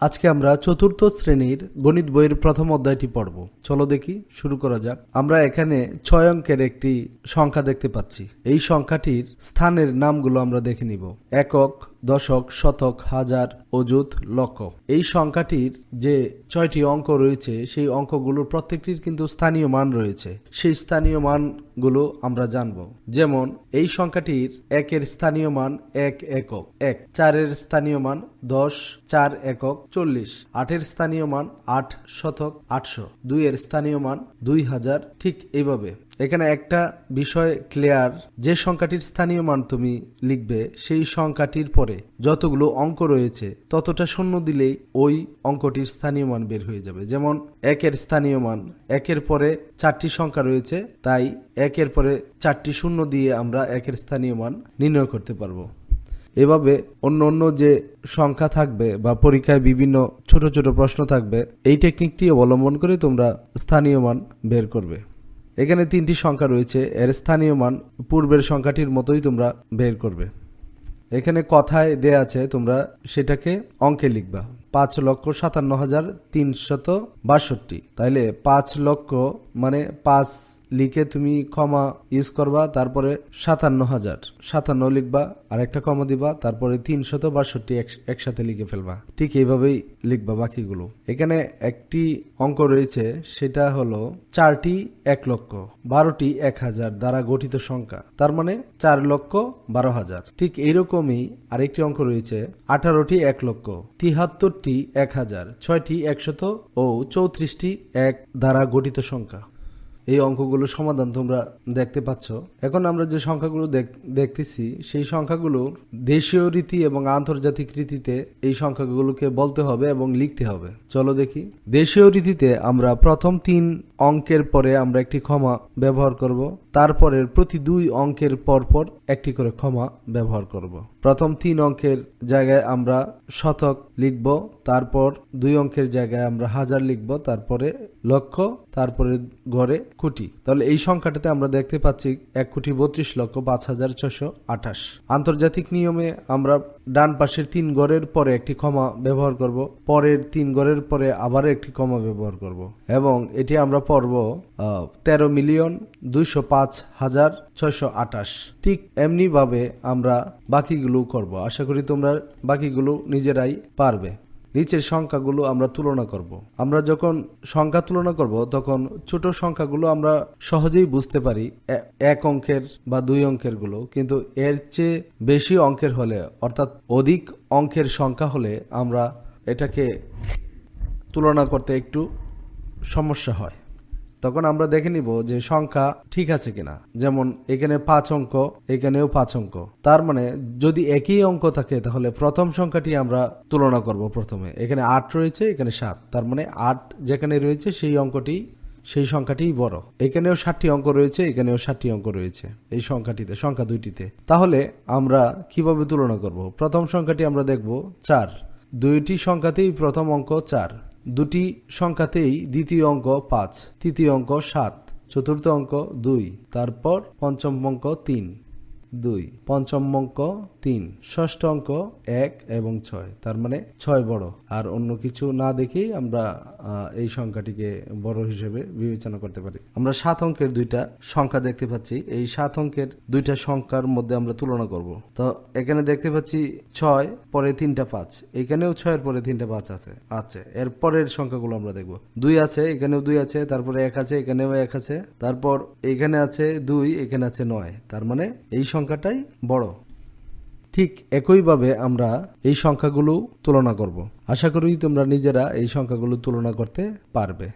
আজকে আমরা চতুর্থ শ্রেণির গণিত বইয়ের প্রথম অধ্যায়টি পড়ব। চলো দেখি, শুরু করা যাক। আমরা এখানে ছয় অঙ্কের একটি সংখ্যা দেখতে পাচ্ছি। এই সংখ্যাটির স্থানের নামগুলো আমরা দেখে নিব। একক দশক, শতক, হাজার, অযুত, লক্ষ। এই সংখ্যাটির যে ছয়টি অঙ্ক রয়েছে, সেই অঙ্কগুলোর প্রত্যেকটির কিন্তু স্থানীয় মান রয়েছে। সেই স্থানীয় মানগুলো আমরা জানব। যেমন, এই সংখ্যাটির একের স্থানীয় মান এক একক, এক। চারের স্থানীয় মান দশ, চার একক চল্লিশ। আটের স্থানীয় মান আট শতক আটশো। দুইয়ের স্থানীয় মান দুই হাজার, ঠিক এইভাবে। এখানে একটা বিষয় ক্লিয়ার যে সংখ্যাটির স্থানীয় মান তুমি লিখবে, সেই সংখ্যাটির পরে যতগুলো অঙ্ক রয়েছে, ততটা শূন্য দিলেই ওই অঙ্কটির স্থানীয় মান বের হয়ে যাবে। যেমন, একের স্থানীয় মান, একের পরে চারটি সংখ্যা রয়েছে, তাই একের পরে চারটি শূন্য দিয়ে আমরা একের স্থানীয় মান নির্ণয় করতে পারব। এভাবে অন্য অন্য যে সংখ্যা থাকবে বা পরীক্ষায় বিভিন্ন ছোট ছোট প্রশ্ন থাকবে, এই টেকনিকটি অবলম্বন করে তোমরা স্থানীয় মান বের করবে। এখানে তিনটি সংখ্যা রয়েছে। এর স্থানীয় মান পূর্বের সংখ্যাটির মতোই তোমরা বের করবে। এখানে কথায় দেয়া আছে, তোমরা সেটাকে অঙ্কে লিখবা। পাঁচ লক্ষ সাতান্ন হাজার তিনশত বাষট্টি। তাইলে পাঁচ লক্ষ মানে পাঁচ লিখে তুমি ক্ষমা ইউজ করবা, তারপরে সাতান্ন হাজার। সাতান্ন লিখবা আর একটা কমা দিবা, তারপরে তিনশত বাষট্টি একসাথে লিখে ফেলবা। ঠিক এইভাবেই লিখবা বাকিগুলো। এখানে একটি অঙ্ক রয়েছে, সেটা হলো চারটি এক লক্ষ, বারোটি এক হাজার দ্বারা গঠিত সংখ্যা। তার মানে চার লক্ষ বারো হাজার। ঠিক এইরকমই আরেকটি অঙ্ক রয়েছে, আঠারোটি এক লক্ষ, তিহাত্তরটি এক হাজার, ছয়টি একশত ও চৌত্রিশটি এক দ্বারা গঠিত সংখ্যা। এই অঙ্কগুলো সমাধান তোমরা দেখতে পাচ্ছ। এখন আমরা যে সংখ্যাগুলো দেখ- দেখতেছি, সেই সংখ্যাগুলো দেশীয় রীতি এবং আন্তর্জাতিক রীতিতে এই সংখ্যাগুলোকে বলতে হবে এবং লিখতে হবে। চলো দেখি। দেশীয় রীতিতে আমরা প্রথম তিন অঙ্কের পরে আমরা একটি ক্ষমা ব্যবহার করব। তারপরের প্রতি দুই অঙ্কের পরপর একটি করে ক্ষমা ব্যবহার করব। প্রথম তিন অঙ্কের জায়গায় আমরা শতক লিখব, তারপর দুই অঙ্কের জায়গায় আমরা হাজার লিখব, তারপরে লক্ষ তারপরে ঘরে কোটি তাহলে এই সংখ্যাটাতে আমরা দেখতে পাচ্ছি এক কোটি বত্রিশ লক্ষ পাঁচ হাজার ছশো আঠাশ। আন্তর্জাতিক নিয়মে আমরা ডান পাশের তিন গড়ের পরে একটি ক্ষমা ব্যবহার করব, পরের তিন গড়ের পরে আবার একটি ক্ষমা ব্যবহার করব এবং এটি আমরা পড়ব তেরো মিলিয়ন দুইশো পাঁচ হাজার ছয়শো আঠাশ। ঠিক এমনিভাবে আমরা বাকিগুলো করব। আশা করি তোমরা বাকিগুলো নিজেরাই পারবে। নিচের সংখ্যাগুলো আমরা তুলনা করব। আমরা যখন সংখ্যা তুলনা করব, তখন ছোট সংখ্যাগুলো আমরা সহজেই বুঝতে পারি এক অঙ্কের বা দুই অঙ্কেরগুলো। কিন্তু এর চেয়ে বেশি অঙ্কের হলে, অর্থাৎ অধিক অঙ্কের সংখ্যা হলে আমরা এটাকে তুলনা করতে একটু সমস্যা হয়। তখন আমরা দেখে নিব যে সংখ্যা ঠিক আছে কিনা। যেমন, এখানে পাঁচ অঙ্ক, এখানেও পাঁচ অঙ্ক। তার মানে যদি একই অঙ্ক থাকে, তাহলে প্রথম সংখ্যাটি আমরা তুলনা করব প্রথমে। এখানে আট রয়েছে, এখানে সাত। তার মানে আট যেখানে রয়েছে, সেই অঙ্কটি, সেই সংখ্যাটিই বড়। এখানেও ষাটটি অঙ্ক রয়েছে, এখানেও ষাটটি অঙ্ক রয়েছে, এই সংখ্যাটিতে, সংখ্যা দুইটিতে। তাহলে, আমরা কীভাবে তুলনা করব? প্রথম সংখ্যাটি আমরা দেখব চার। দুইটি সংখ্যাতেই প্রথম অঙ্ক চার। দুটি সংখ্যাতেই দ্বিতীয় অঙ্ক পাঁচ, তৃতীয় অঙ্ক সাত, চতুর্থ অঙ্ক দুই, তারপর পঞ্চম অঙ্ক তিন। দুই, পঞ্চম অঙ্ক তিন। ষষ্ঠ অঙ্ক এক এবং ছয়, তার মানে ছয় বড়। আর অন্য কিছু না দেখেই আমরা এই সংখ্যাটিকে বড় হিসেবে বিবেচনা করতে পারি। আমরা সাত অঙ্কের দুইটা সংখ্যা দেখতে পাচ্ছি। এই সাত অঙ্কের দুইটা সংখ্যার মধ্যে আমরা তুলনা করব। তো এখানে দেখতে পাচ্ছি ছয়, পরে তিনটা পাঁচ। এখানেও ছয়ের পরে তিনটা পাঁচ আছে। আছে, এর পরের সংখ্যাগুলো আমরা দেখব। দুই আছে, এখানেও দুই আছে, তারপরে এক আছে, এখানেও এক আছে। তারপর এখানে আছে দুই, এখানে আছে নয়। তার মানে এই সংখ্যাটাই বড়। ঠিক একইভাবে আমরা এই সংখ্যাগুলো তুলনা করব। আশা করি তোমরা নিজেরা এই সংখ্যাগুলো তুলনা করতে পারবে।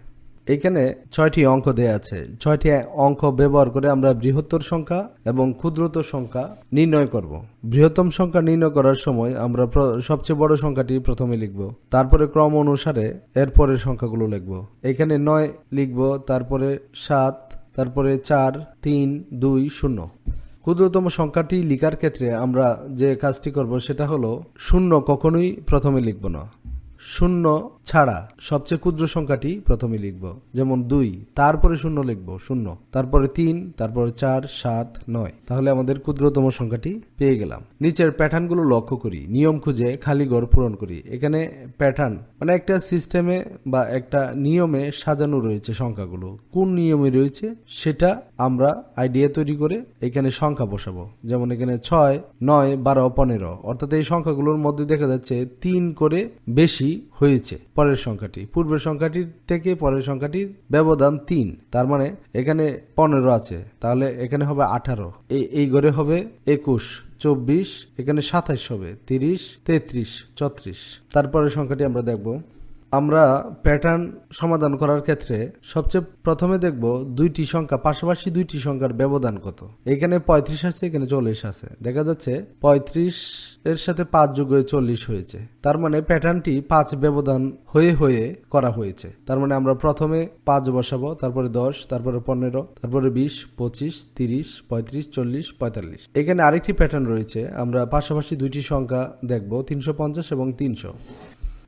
এখানে ছয়টি অঙ্ক দেয়া আছে। ছয়টি অঙ্ক ব্যবহার করে আমরা বৃহত্তর সংখ্যা এবং ক্ষুদ্রতর সংখ্যা নির্ণয় করব। বৃহত্তম সংখ্যা নির্ণয় করার সময় আমরা সবচেয়ে বড় সংখ্যাটি প্রথমে লিখব। তারপরে ক্রম অনুসারে এরপরের সংখ্যাগুলো লিখব। এখানে নয় লিখব, তারপরে সাত, তারপরে চার, তিন, দুই, শূন্য। ক্ষুদ্রতম সংখ্যাটি লিখার ক্ষেত্রে আমরা যে কাজটি করব সেটা হলো শূন্য কখনোই প্রথমে লিখব না। শূন্য ছাড়া সবচেয়ে ক্ষুদ্র সংখ্যাটি প্রথমে লিখব। যেমন দুই, তারপরে শূন্য লিখব, শূন্য। তারপরে তিন, তারপরে চার, সাত, নয়। তাহলে আমাদের ক্ষুদ্রতম সংখ্যাটি পেয়ে গেলাম। নিচের প্যাটার্নগুলো লক্ষ্য করি। নিয়ম খুঁজে খালি ঘর পূরণ করি। এখানে প্যাটার্ন মানে একটা সিস্টেমে বা একটা নিয়মে সাজানো রয়েছে সংখ্যাগুলো। কোন নিয়মে রয়েছে সেটা আমরা আইডিয়া তৈরি করে এখানে সংখ্যা বসাবো। যেমন এখানে ছয়, নয়, বারো, পনেরো। অর্থাৎ এই সংখ্যাগুলোর মধ্যে দেখা যাচ্ছে তিন করে বেশি হয়েছে, পরের সংখ্যাটি। পূর্বের সংখ্যাটির থেকে পরের সংখ্যাটির ব্যবধান তিন। তার মানে এখানে পনেরো আছে, তাহলে এখানে হবে আঠারো। এই ঘরে হবে একুশ, চব্বিশ, এখানে সাতাশ হবে, তিরিশ, তেত্রিশ চত্রিশ তারপরের সংখ্যাটি আমরা দেখব। আমরা প্যাটার্ন সমাধান করার ক্ষেত্রে সবচেয়ে প্রথমে দেখব দুইটি সংখ্যা, পাশাপাশি দুইটি সংখ্যার ব্যবধান কত। এখানে পঁয়ত্রিশ আছে এখানে চল্লিশ আছে। দেখা যাচ্ছে পঁয়ত্রিশ এর সাথে পাঁচ যোগ হয়ে চল্লিশ হয়েছে। তার মানে প্যাটার্নটি পাঁচ ব্যবধান হয়ে হয়ে করা হয়েছে। তার মানে আমরা প্রথমে পাঁচ বসাবো, তারপরে দশ, তারপরে পনেরো, তারপরে বিশ, পঁচিশ, তিরিশ, পঁয়ত্রিশ, চল্লিশ, পঁয়তাল্লিশ। এখানে আরেকটি প্যাটার্ন রয়েছে, আমরা পাশাপাশি দুইটি সংখ্যা দেখব, তিনশো পঞ্চাশ এবং তিনশো।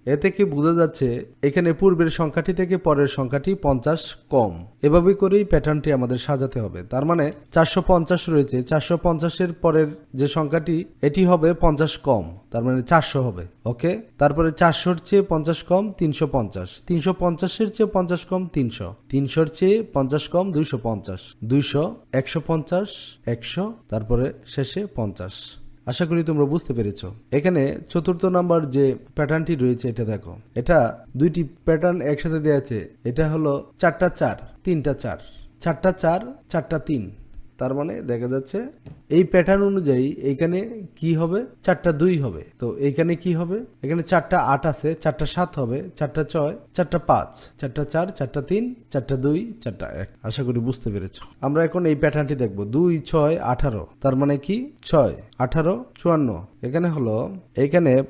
এ থেকে বোঝা যাচ্ছে, এখানে পূর্বের সংখ্যাটি থেকে পরের সংখ্যাটি পঞ্চাশ কম। এভাবে করেই প্যাটার্নটি আমাদের সাজাতে হবে। তার মানে চারশো পঞ্চাশ রয়েছে, চারশো পঞ্চাশের পরের যে সংখ্যাটি, এটি হবে পঞ্চাশ কম। তার মানে চারশো হবে, ওকে? তারপরে চারশোর চেয়ে পঞ্চাশ কম, তিনশো পঞ্চাশ। তিনশো পঞ্চাশের চেয়ে পঞ্চাশ কম, তিনশো। তিনশোর চেয়ে পঞ্চাশ কম, দুইশো পঞ্চাশ। দুইশো, একশো পঞ্চাশ, একশো, তারপরে শেষে পঞ্চাশ। আশা করি তোমরা বুঝতে পেরেছ। এখানে চতুর্থ নাম্বার যে প্যাটার্নটি রয়েছে, এটা দেখো। এটা দুইটি প্যাটার্ন একসাথে দেওয়া আছে। এটা হলো চারটা চার, তিনটা চার। চারটা চার, চারটা তিন। তার মানে দেখা যাচ্ছে এই প্যাটার্ন অনুযায়ী এখানে কি হবে? চারটা দুই হবে। তো এখানে কি হবে? এখানে চারটা আট আছে, চারটা সাত হবে, চারটা ছয়, চারটা পাঁচ, চারটা চার, চারটা তিন, চারটা দুই, চারটা এক। আশা করি বুঝতে পেরেছ। আমরা এখন এই প্যাটার্নটি দেখব। দুই, ছয়, আঠারো। তার মানে কি? ছয়, আঠারো, চুয়ান্ন। এখানে হলো এখানে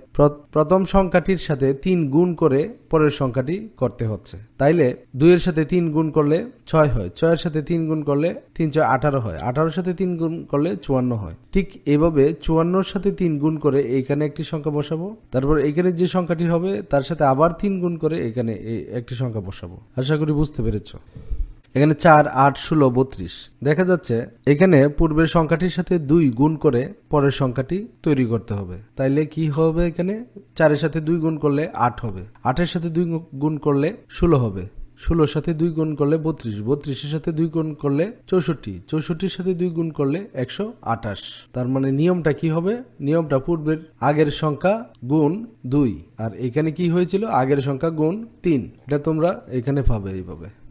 প্রথম সংখ্যাটির সাথে তিন গুণ করে পরের সংখ্যাটি করতে হচ্ছে। তাইলে দুইয়ের সাথে তিন গুণ করলে ছয় হয়, ছয়ের সাথে তিন গুণ করলে তিন ছয় আঠারো হয়, আঠারোর সাথে তিন গুণ করলে চুয়ান্ন হয়। ঠিক এভাবে চুয়ান্নর সাথে তিন গুণ করে এখানে একটি সংখ্যা বসাবো, তারপর এখানে যে সংখ্যাটি হবে তার সাথে আবার তিন গুণ করে এখানে একটি সংখ্যা বসাবো। আশা করি বুঝতে পেরেছ। এখানে চার, আট, ষোলো, বত্রিশ। দেখা যাচ্ছে এখানে পূর্বের সংখ্যাটির সাথে দুই গুণ করে পরের সংখ্যাটি তৈরি করতে হবে। তাইলে কি হবে এখানে? চারের সাথে দুই গুণ করলে আট হবে। আটের সাথে দুই গুণ করলে ষোলো হবে। ষোলোর সাথে দুই গুণ করলে বত্রিশ। বত্রিশের সাথে দুই গুণ করলে চৌষট্টি। চৌষট্টির সাথে দুই গুণ করলে একশো আঠাশ। তার মানে নিয়মটা কি হবে? নিয়মটা পূর্বের আগের সংখ্যা গুণ দুই। আর এখানে কি হয়েছিল? আগের সংখ্যা গুণ তিন। এটা তোমরা এখানে পাবে এইভাবে।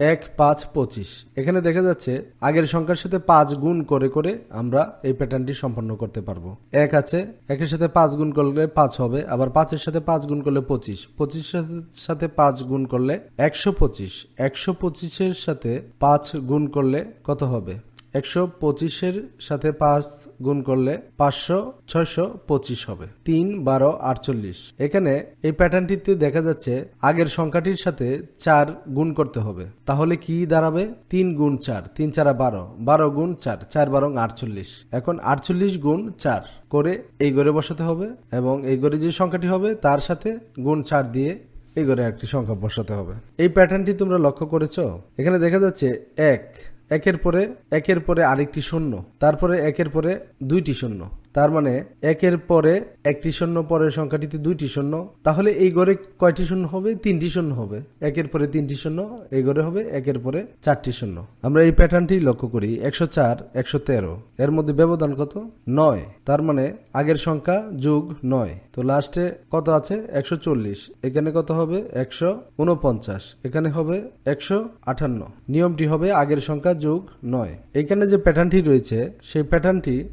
এক পাঁচ পঁচিশ। এখানে দেখা যাচ্ছে আগের সংখ্যার সাথে পাঁচ গুণ করে করে আমরা এই প্যাটার্নটি সম্পন্ন করতে পারব। এক আছে, একের সাথে পাঁচ গুণ করলে পাঁচ হবে, আবার পাঁচের সাথে পাঁচ গুণ করলে পঁচিশ। পঁচিশের সাথে পাঁচ গুণ করলে একশো পঁচিশ। একশো পঁচিশের সাথে পাঁচ গুণ করলে কত হবে? একশো পঁচিশের সাথে পাঁচ গুণ করলে পাঁচশো, ছয়শো, পঁচিশ হবে। তিন, বারো, আটচল্লিশ। এখানে এই প্যাটার্নটিতে দেখা যাচ্ছে আগের সংখ্যাটির সাথে চার গুণ করতে হবে। তাহলে কি দাঁড়াবে? তিন গুণ চার। তিন চারা বারো। বারো গুণ চার। চার বারো আটচল্লিশ। এখন আটচল্লিশ গুণ চার করে এই ঘরে বসাতে হবে এবং এই ঘরে যে সংখ্যাটি হবে তার সাথে গুণ চার দিয়ে এই ঘরে একটি সংখ্যা বসাতে হবে। এই প্যাটার্নটি তোমরা লক্ষ্য করেছ? এখানে দেখা যাচ্ছে এক একের পরে একের পরে আরেকটি শূন্য তারপরে একের পরে দুইটি শূন্য। তার মানে একের পরে একটি শূন্য, পরের সংখ্যাটিতে দুইটি শূন্য। তাহলে এই ঘরে কয়টি শূন্য হবে? তিনটি শূন্য হবে। একের পরে তিনটি শূন্য, এই ঘরে হবে একের পরে চারটি শূন্য। আমরা এই প্যাটার্নটি লক্ষ্য করি। একশো চার, একশো তেরো। এর মধ্যে ব্যবধান কত? নয়। তার মানে আগের সংখ্যা যোগ নয়। তো লাস্টে কত আছে? একশো চল্লিশ। এখানে কত হবে? একশো উনপঞ্চাশ। এখানে হবে একশো আটান্ন। নিয়মটি হবে আগের সংখ্যা যোগ নয়। এখানে যে প্যাটার্নটি রয়েছে, সেই প্যাটার্নটি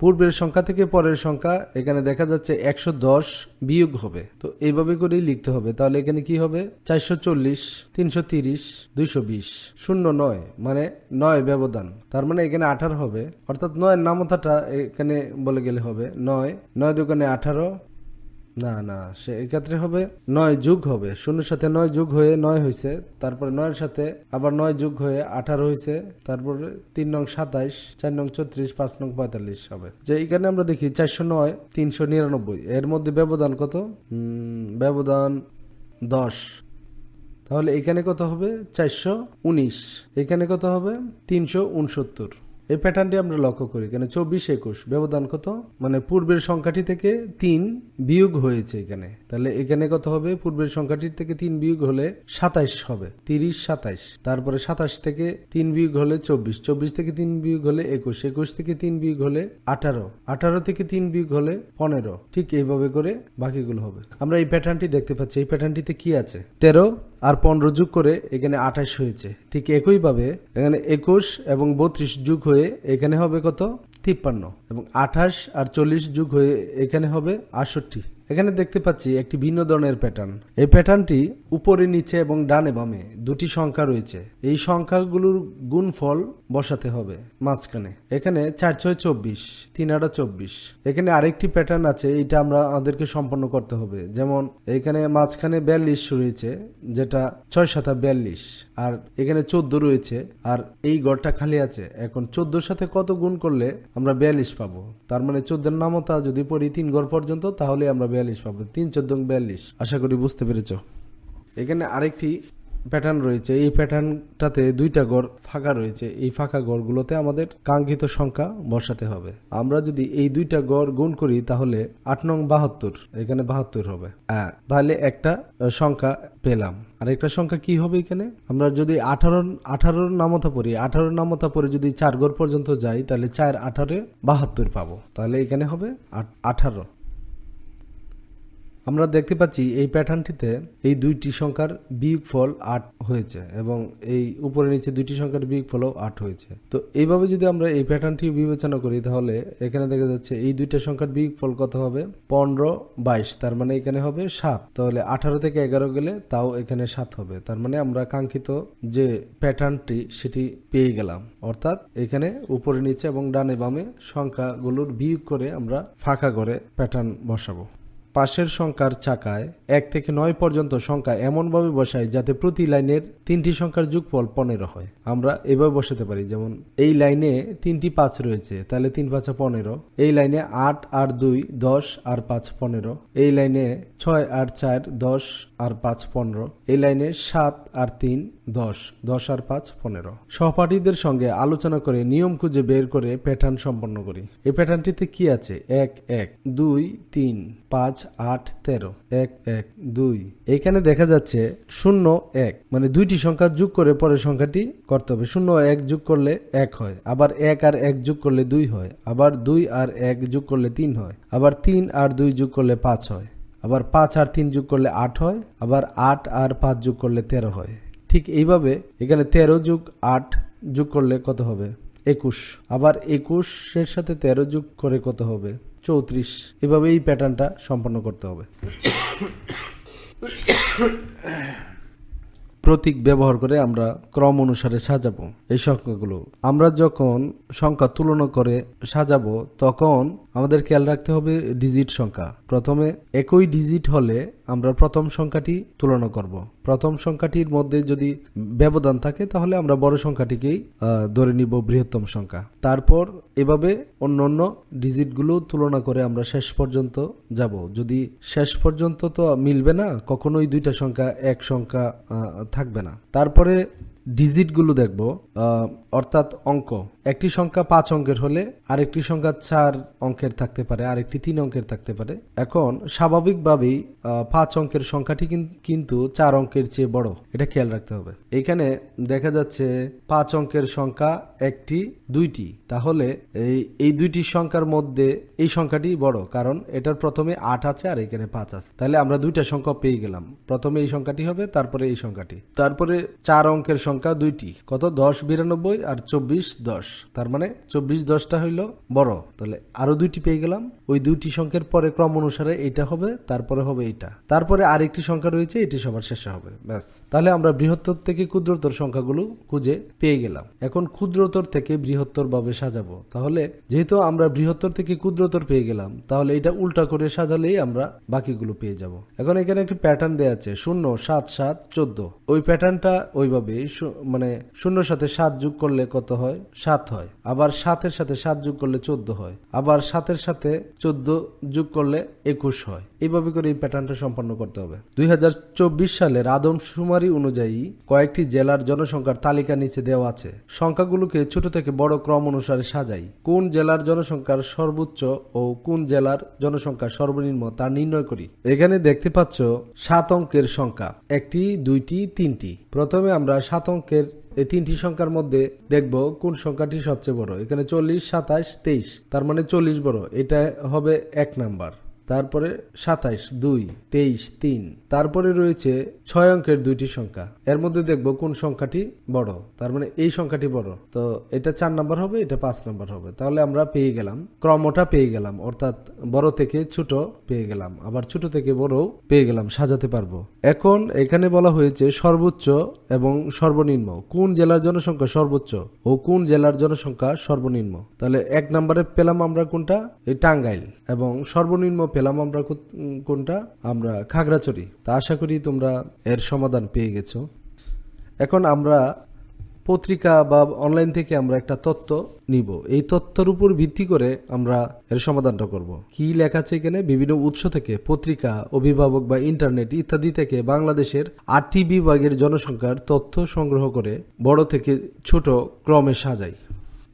পূর্বের সংখ্যা থেকে পরের সংখ্যা, এখানে দেখা যাচ্ছে একশো দশ বিয়োগ হবে। তো এইভাবে করেই লিখতে হবে। তাহলে এখানে কি হবে? চারশো চল্লিশ, তিনশো তিরিশ, দুইশো বিশ। শূন্য নয় মানে নয় ব্যবধান। তার মানে এখানে আঠারো হবে। অর্থাৎ নয়ের নামতাটা এখানে বলে গেলে হবে। নয় নয় দোকানে আঠারো না না, সে এক্ষেত্রে হবে নয় যুগ হবে। শূন্যের সাথে নয় যুগ হয়ে নয় হয়েছে তারপরে নয়ের সাথে আবার নয় যুগ হয়ে আঠারো হয়েছে তারপরে তিন নং সাতাইশ, চার নং চৌত্রিশ পাঁচ নং পঁয়তাল্লিশ হবে। যে এখানে আমরা দেখি চারশো নয়, তিনশো নিরানব্বই, এর মধ্যে ব্যবধান কত? ব্যবধান দশ। তাহলে এখানে কত হবে? চারশো উনিশ। এখানে কত হবে? তিনশো উনসত্তর। এই প্যাটার্নটি আমরা লক্ষ্য করি। এখানে চব্বিশ একুশ। ব্যবধান কত? মানে পূর্বের সংখ্যাটি থেকে তিন বিয়োগ হয়েছে এখানে। তাহলে এখানে কত হবে? পূর্বের সংখ্যাটির থেকে তিন বিয়োগ হলে সাতাইশ হবে। তিরিশ, সাতাইশ। তারপরে সাতাশ থেকে তিন বিয়োগ হলে চব্বিশ। চব্বিশ থেকে তিন বিয়োগ হলে একুশ। একুশ থেকে তিন বিয়োগ হলে আঠারো। আঠারো থেকে তিন বিয়োগ হলে পনেরো। ঠিক এইভাবে করে বাকিগুলো হবে। আমরা এই প্যাটার্নটি দেখতে পাচ্ছি। এই প্যাটার্নটিতে কি আছে? তেরো আর পনেরো যুগ করে এখানে আঠাশ হয়েছে। ঠিক একইভাবে এখানে একুশ এবং বত্রিশ যুগ হয়ে এখানে হবে কত? তিপ্পান্ন। এবং আঠাশ আর চল্লিশ যুগ হয়ে এখানে হবে আটষট্টি। এখানে দেখতে পাচ্ছি একটি ভিন্ন ধরনের প্যাটার্ন এই প্যাটার্নটি উপরে, নিচে এবং ডানে বামে দুটি সংখ্যা রয়েছে। এই সংখ্যাগুলোর গুণফল বসাতে হবে মাঝখানে। এখানে চার ছয় চব্বিশ, তিন আটা চব্বিশ। এখানে আরেকটি প্যাটার্ন আছে এটা আমরা আমাদেরকে সম্পন্ন করতে হবে। যেমন এখানে মাঝখানে বিয়াল্লিশ রয়েছে, যেটা ছয় সাতা বিয়াল্লিশ, আর এখানে চোদ্দ রয়েছে, আর এই গড়টা খালি আছে। এখন চোদ্দোর সাথে কত গুণ করলে আমরা বিয়াল্লিশ পাবো? তার মানে চোদ্দের নামতা যদি পড়ি তিন গড় পর্যন্ত, তাহলে আমরা বিয়াল্লিশ পাবো তিন চোদ্দ বিয়াল্লিশ। আশা করি বুঝতে পেরেছ। এখানে আরেকটি প্যাটার্ন রয়েছে। এই প্যাটার্নটাতে দুইটা গড় ফাঁকা রয়েছে। এই ফাঁকা গড়গুলোতে আমাদের কাঙ্ক্ষিত সংখ্যা বসাতে হবে। আমরা যদি এই দুইটা গড় গুণ করি, তাহলে আট নং বাহাত্তর, এখানে বাহাত্তর হবে। হ্যাঁ তাহলে একটা সংখ্যা পেলাম। আর একটা সংখ্যা কি হবে এখানে? আমরা যদি আঠারো আঠারোর নামতা পড়ি, আঠারোর নামতা পরে যদি চার গড় পর্যন্ত যাই, তাহলে চার আঠারো বাহাত্তর পাবো। তাহলে এখানে হবে আঠারো। আমরা দেখতে পাচ্ছি এই প্যাটার্নটিতে এই দুইটি সংখ্যার বিয়োগফল আট হয়েছে এবং এই উপরে নিচে দুইটি সংখ্যার বিয়োগফলও আট হয়েছে। তো এইভাবে যদি আমরা এই প্যাটার্নটি বিবেচনা করি, তাহলে এখানে দেখা যাচ্ছে এই দুইটা সংখ্যার বিয়োগফল কত হবে? পনেরো, বাইশ, তার মানে এখানে হবে সাত। তাহলে আঠারো থেকে এগারো গেলে তাও এখানে সাত হবে। তার মানে আমরা কাঙ্ক্ষিত যে প্যাটার্নটি, সেটি পেয়ে গেলাম। অর্থাৎ এখানে উপরে নিচে এবং ডানে বামে সংখ্যাগুলোর বিয়োগ করে আমরা ফাঁকা করে প্যাটার্ন বসাবো। পাশের সংখ্যার চাকায় এক থেকে নয় পর্যন্ত সংখ্যা এমনভাবে বসাই যাতে প্রতি লাইনের তিনটি সংখ্যার যোগফল পনেরো হয়। আমরা এভাবে বসাতে পারি, যেমন, এই লাইনে তিনটি পাঁচ রয়েছে, তাহলে তিন পাঁচ পনেরো। এই লাইনে আট আর দুই দশ আর পাঁচ পনেরো। এই লাইনে ছয় আর চার দশ আর পাঁচ পনেরো। এই লাইনে সাত আর তিন, দশ। দশ আর পাঁচ পনেরো। সহপাঠীদের সঙ্গে আলোচনা করে নিয়ম খুঁজে বের করে প্যাটার্ন সম্পন্ন করি। এই প্যাটার্নটিতে কি আছে? এক এক, দুই, তিন, পাঁচ, আট, তেরো। এক এক, দুই। এখানে দেখা যাচ্ছে শূন্য, এক। মানে দুইটি সংখ্যা যোগ করে পরের সংখ্যাটি করতে হবে। শূন্য, এক যোগ করলে এক হয়। আবার এক আর এক যোগ করলে দুই হয়। আবার দুই আর এক যোগ করলে তিন হয়। আবার তিন আর দুই যোগ করলে পাঁচ হয়। আবার পাঁচ আর তিন যোগ করলে আট হয়, আবার আট আর পাঁচ যোগ করলে তেরো হয়। ঠিক এইভাবে এখানে তেরো যোগ আট যোগ করলে কত হবে? একুশ। আবার একুশের সাথে তেরো যোগ করে কত হবে? চৌত্রিশ। এভাবে এই প্যাটার্নটা সম্পন্ন করতে হবে। প্রতীক ব্যবহার করে আমরা ক্রম অনুসারে সাজাবো। এই সংখ্যাগুলো। আমরা যখন সংখ্যা তুলনা করে সাজাবো, তখন আমাদের খেয়াল রাখতে হবে ডিজিট সংখ্যা। প্রথমে একই ডিজিট হলে আমরা প্রথম সংখ্যাটি তুলনা করব। প্রথম সংখ্যাটির মধ্যে যদি ব্যবধান থাকে, তাহলে আমরা বড় সংখ্যাটিকেই ধরে নিব বৃহত্তম সংখ্যা। তারপর এভাবে অন্য অন্য ডিজিটগুলো তুলনা করে আমরা শেষ পর্যন্ত যাব। যদি শেষ পর্যন্ত তো মিলবে না, কখনোই দুইটা সংখ্যা, এক সংখ্যা থাকবে না। তারপরে ডিজিটগুলো দেখব অর্থাৎ অঙ্ক। একটি সংখ্যা পাঁচ অঙ্কের হলে আরেকটি সংখ্যা চার অঙ্কের থাকতে পারে, আরেকটি তিন অঙ্কের থাকতে পারে। এখন স্বাভাবিকভাবেই পাঁচ অঙ্কের সংখ্যাটি কিন্তু চার অঙ্কের চেয়ে বড়। এটা খেয়াল রাখতে হবে। এখানে দেখা যাচ্ছে পাঁচ অঙ্কের সংখ্যা একটি, দুইটি। তাহলে এই এই দুইটি সংখ্যার মধ্যে এই সংখ্যাটি বড়, কারণ এটার প্রথমে আট আছে আর এখানে পাঁচ আছে। তাহলে আমরা দুইটা সংখ্যা পেয়ে গেলাম। প্রথমে এই সংখ্যাটি হবে, তারপরে এই সংখ্যাটি। তারপরে চার অঙ্কের সংখ্যা দুইটি। কত? দশ, বিরানব্বই আর চব্বিশ, দশ। তার মানে চব্বিশ, দশটা হইল বড়। তাহলে আরও দুইটি পেয়ে গেলাম। ওই দুইটি সংখ্যার পরে ক্রম অনুসারে এটা হবে, তারপরে হবে এটা তারপরে আরেকটি সংখ্যা রয়েছে, এটি সবার শেষে হবে। ব্যাস। তাহলে আমরা বৃহত্তর থেকে ক্ষুদ্রতর সংখ্যাগুলো খুঁজে পেয়ে গেলাম। এখন ক্ষুদ্রতর থেকে বৃহত্তর ভাবে সাজাবো। তাহলে যেহেতু আমরা বৃহত্তর থেকে ক্ষুদ্রতর পেয়ে গেলাম, তাহলে এটা উল্টা করে সাজালেই আমরা বাকিগুলো পেয়ে যাব। এখন এখানে একটি প্যাটার্ন দেওয়া আছে, শূন্য, সাত সাত, চোদ্দ। ওই প্যাটার্নটা ওইভাবে মানে শূন্যর সাথে সাত যোগ করলে কত হয়? সাত হয়। আবার সাতের সাথে সাত যোগ করলে চোদ্দ হয়। আবার সাতের সাথে চোদ্দ যোগ করলে একুশ হয়। এইভাবে করে এই প্যাটার্নটা সম্পন্ন করতে হবে। দুই সালের আদমশুমারি অনুযায়ী কয়েকটি জেলার জনসংখ্যার তালিকা নিচে দেওয়া আছে। সংখ্যাগুলোকে ছোট থেকে বড় ক্রম অনুসারে সাজাই। কোন জেলার জনসংখ্যার সর্বোচ্চ ও কোন জেলার জনসংখ্যা সর্বনিম্ন তা নির্ণয় করি। এখানে দেখতে পাচ্ছ সাত অঙ্কের সংখ্যা। একটি, দুইটি, তিনটি। প্রথমে আমরা সাত অঙ্কের এই তিনটি সংখ্যার মধ্যে দেখব কোন সংখ্যাটি সবচেয়ে বড়। এখানে চল্লিশ, সাতাশ, তেইশ, তার মানে চল্লিশ বড়। এটা হবে এক নাম্বার। তারপরে সাতাইশ, দুই, তেইশ, তিন। তারপরে রয়েছে ছয় অঙ্কের দুইটি সংখ্যা। এর মধ্যে দেখব কোন সংখ্যাটি বড়। তার মানে এই সংখ্যাটি বড়। তো এটা চার নাম্বার হবে, এটা পাঁচ নাম্বার হবে। তাহলে আমরা পেয়ে গেলাম, ক্রমটা পেয়ে গেলাম, অর্থাৎ বড় থেকে ছোট পেয়ে গেলাম। আবার ছোট থেকে বড় পেয়ে গেলাম, সাজাতে পারব। এখন এখানে বলা হয়েছে সর্বোচ্চ এবং সর্বনিম্ন। কোন জেলার জনসংখ্যা সর্বোচ্চ ও কোন জেলার জনসংখ্যা সর্বনিম্ন? তাহলে এক নম্বরে পেলাম আমরা কোনটা? এই টাঙ্গাইল। এবং সর্বনিম্ন পেলাম আমরা কো- কোনটা? আমরা খাগড়াছড়ি। তা আশা করি তোমরা এর সমাধান পেয়ে গেছো। এখন আমরা পত্রিকা বা অনলাইন থেকে আমরা একটা তথ্য নিব। এই তথ্যের উপর ভিত্তি করে আমরা এর সমাধানটা করব। কি লেখা আছে এখানে? বিভিন্ন উৎস থেকে পত্রিকা, অভিভাবক বা ইন্টারনেট ইত্যাদি থেকে বাংলাদেশের আটটি বিভাগের জনসংখ্যার তথ্য সংগ্রহ করে বড় থেকে ছোট ক্রমে সাজাই।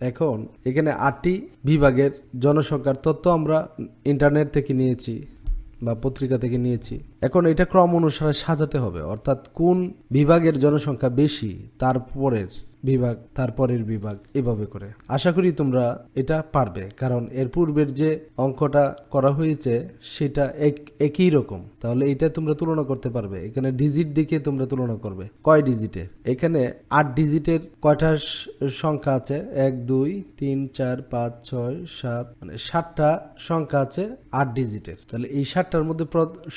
এখন এখানে আটটি বিভাগের জনসংখ্যার তথ্য আমরা ইন্টারনেট থেকে নিয়েছি বা পত্রিকা থেকে নিয়েছি। এখন এটা ক্রম অনুসারে সাজাতে হবে, অর্থাৎ কোন বিভাগের জনসংখ্যা বেশি তারপরের বিভাগ তারপরের বিভাগ, এভাবে করে। আশা করি তোমরা এটা পারবে, কারণ এর পূর্বের যে অঙ্কটা করা হয়েছে, সেটা এক, একই রকম। তাহলে এটা তোমরা তুলনা করতে পারবে, এখানে ডিজিট দিকে তোমরা তুলনা করবে। কয় ডিজিটের এখানে আট ডিজিটের কয়টা সংখ্যা আছে? এক, দুই, তিন, চার, পাঁচ, ছয়, সাত মানে সাতটা সংখ্যা আছে আট ডিজিটের তাহলে এই সাতটার মধ্যে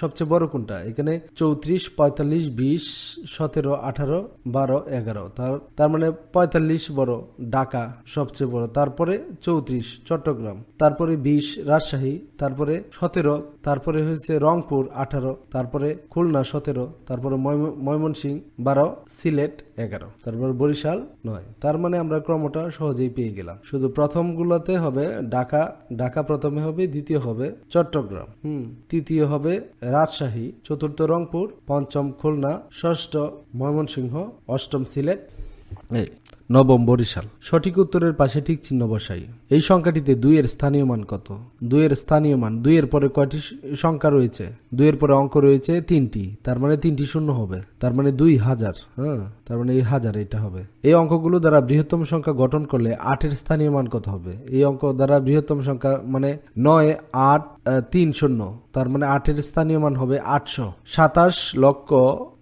সবচেয়ে বড় কোনটা? এখানে চৌত্রিশ, পঁয়তাল্লিশ, বিশ, সতেরো, আঠারো, বারো, এগারো। তার তার মানে পঁয়তাল্লিশ বড়, ঢাকা সবচেয়ে বড়। তারপরে চৌত্রিশ, চট্টগ্রাম। তারপরে বিশ, রাজশাহী। তারপরে সতেরো, তারপরে হয়েছে রংপুর, আঠারো। তারপরে খুলনা, সতেরো। তারপরে ময়ম- ময়মনসিংহ বারো। সিলেট, এগারো। তারপর বরিশাল, নয়। তার মানে আমরা ক্রমটা সহজেই পেয়ে গেলাম। শুধু প্রথমগুলোতে হবে ঢাকা ঢাকা প্রথমে হবে, দ্বিতীয় হবে চট্টগ্রাম। হুম, তৃতীয় হবে রাজশাহী। চতুর্থ রংপুর পঞ্চম খুলনা ষষ্ঠ ময়মনসিংহ অষ্টম সিলেট। এই, নবম বরিশাল। সঠিক উত্তরের পাশে ঠিক চিহ্ন বসাই। এই সংখ্যাটিতে দুইয়ের স্থানীয় মান কত? দুইয়ের স্থানীয় মান, দুইয়ের পরে কয়টি সংখ্যা রয়েছে? দুইয়ের পরে অঙ্ক রয়েছে তিনটি, তার মানে তিনটি শূন্য হবে। তার মানে দুই হাজার হ্যাঁ? তার মানে এই হাজার এটা হবে। এই অঙ্কগুলো দ্বারা বৃহত্তম সংখ্যা গঠন করলে আটের স্থানীয় মান কত হবে? এই অঙ্ক দ্বারা বৃহত্তম সংখ্যা মানে নয়, আট তিন শূন্য, তার মানে আটের স্থানীয় মান হবে আটশো। সাতাশ লক্ষ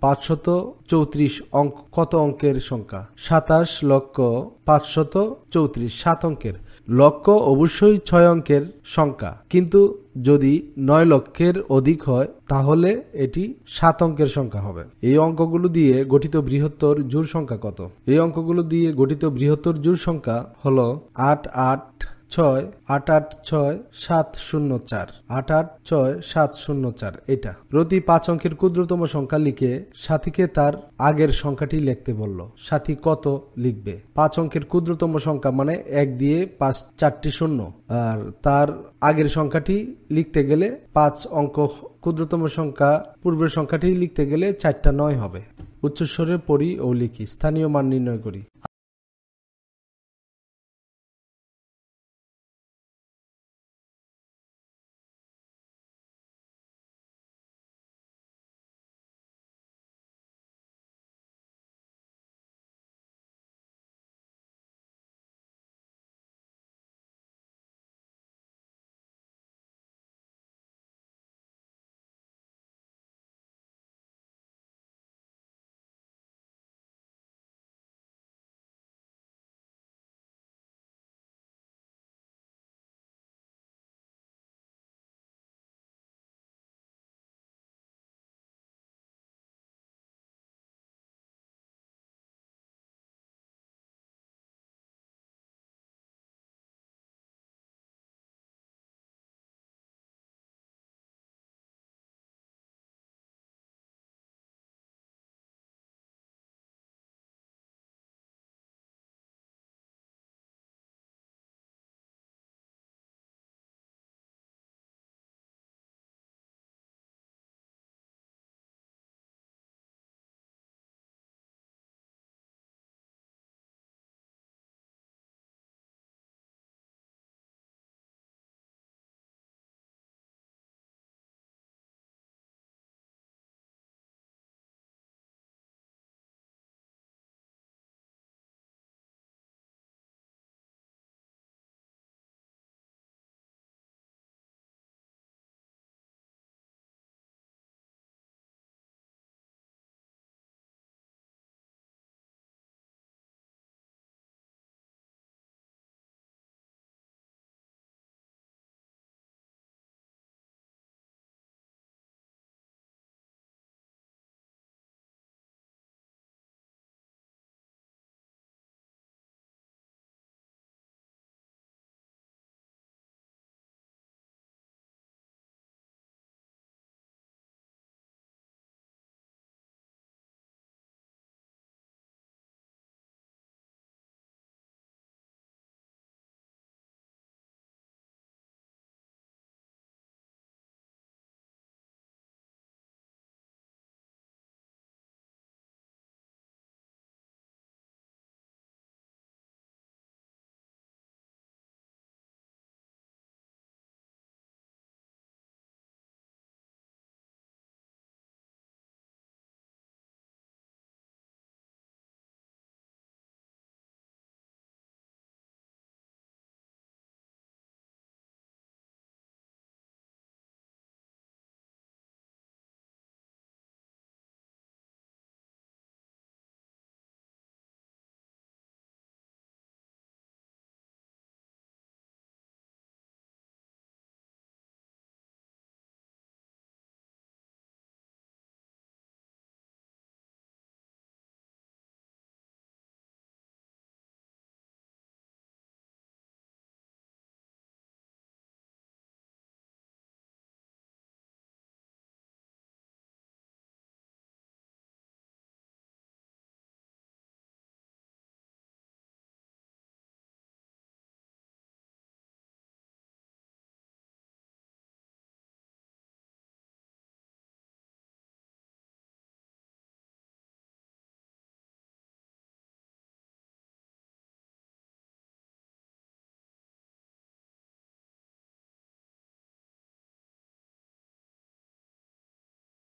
পাঁচশত চৌত্রিশ অঙ্ক কত অঙ্কের সংখ্যা? সাতাশ লক্ষ পাঁচশত চৌত্রিশ, সাত অঙ্কের। লক্ষ অবশ্যই ছয় অঙ্কের সংখ্যা। কিন্তু যদি নয় লক্ষের অধিক হয়, তাহলে এটি সাত অঙ্কের সংখ্যা হবে। এই অঙ্কগুলো দিয়ে গঠিত বৃহত্তর জোর সংখ্যা কত? এই অঙ্কগুলো দিয়ে গঠিত বৃহত্তর জোর সংখ্যা হলো আট আট ছয়, আট আট ছয়, সাত শূন্য চার। আট আট ছয়, সাত শূন্য চার, এটা। প্রতি পাঁচ অঙ্কের ক্ষুদ্রতম সংখ্যা লিখে সাথীকে তার আগের সংখ্যাটি লিখতে বলল। সাথী কত লিখবে? পাঁচ অঙ্কের ক্ষুদ্রতম সংখ্যা মানে এক দিয়ে পাঁচ, চারটি শূন্য। আর তার আগের সংখ্যাটি লিখতে গেলে পাঁচ অঙ্ক ক্ষুদ্রতম সংখ্যা, পূর্বের সংখ্যাটি লিখতে গেলে চারটা নয় হবে। উচ্চস্বরে পড়ি ও লিখি। স্থানীয় মান নির্ণয় করি।